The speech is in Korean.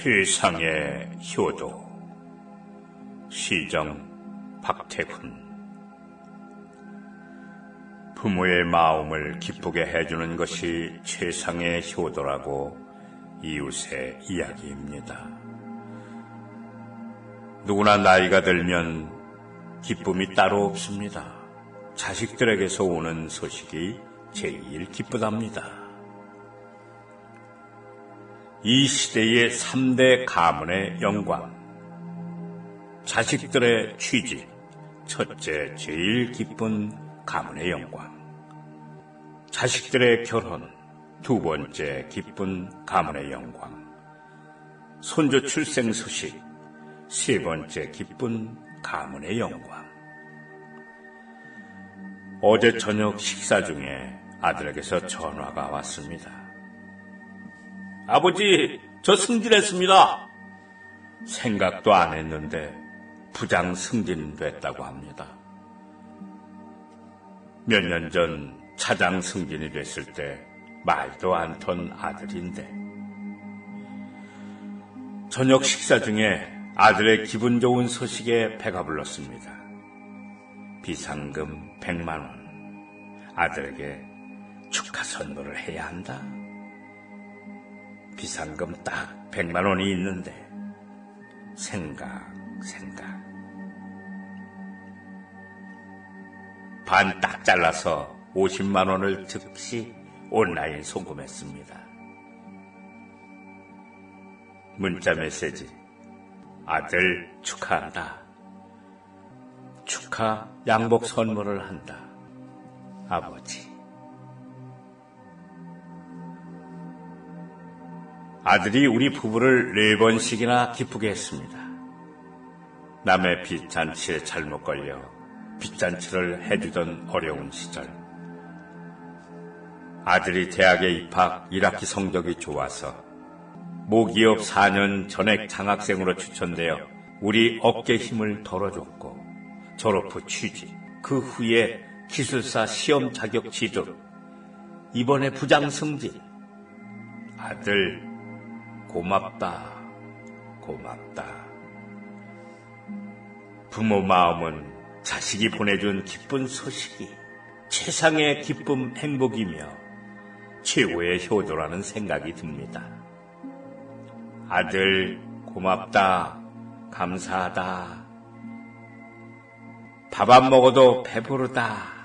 최상의 효도 시정 박태훈 부모의 마음을 기쁘게 해주는 것이 최상의 효도라고 이웃의 이야기입니다. 누구나 나이가 들면 기쁨이 따로 없습니다. 자식들에게서 오는 소식이 제일 기쁘답니다. 이 시대의 3대 가문의 영광. 자식들의 취직. 첫째, 제일 기쁜 가문의 영광. 자식들의 결혼. 두 번째, 기쁜 가문의 영광. 손주 출생 소식. 세 번째, 기쁜 가문의 영광. 어제 저녁 식사 중에 아들에게서 전화가 왔습니다. 아버지, 저 승진했습니다. 생각도 안 했는데 부장 승진됐다고 합니다. 몇 년 전 차장 승진이 됐을 때 말도 않던 아들인데 저녁 식사 중에 아들의 기분 좋은 소식에 배가 불렀습니다. 비상금 100만 원. 아들에게 축하 선물을 해야 한다. 비상금 딱 100만 원이 있는데 생각, 생각. 반 딱 잘라서 50만 원을 즉시 온라인 송금했습니다. 문자 메시지. 아들 축하한다. 축하 양복 선물을 한다. 아버지. 아들이 우리 부부를 네 번씩이나 기쁘게 했습니다. 남의 빚잔치에 잘못 걸려 빚잔치를 해주던 어려운 시절. 아들이 대학에 입학 1학기 성적이 좋아서 모기업 4년 전액 장학생으로 추천되어 우리 어깨 힘을 덜어줬고 졸업 후 취직, 그 후에 기술사 시험 자격 지도, 이번에 부장 승진. 아들, 고맙다, 고맙다. 부모 마음은 자식이 보내준 기쁜 소식이 최상의 기쁨, 행복이며 최고의 효도라는 생각이 듭니다. 아들, 고맙다, 감사하다. 밥 안 먹어도 배부르다.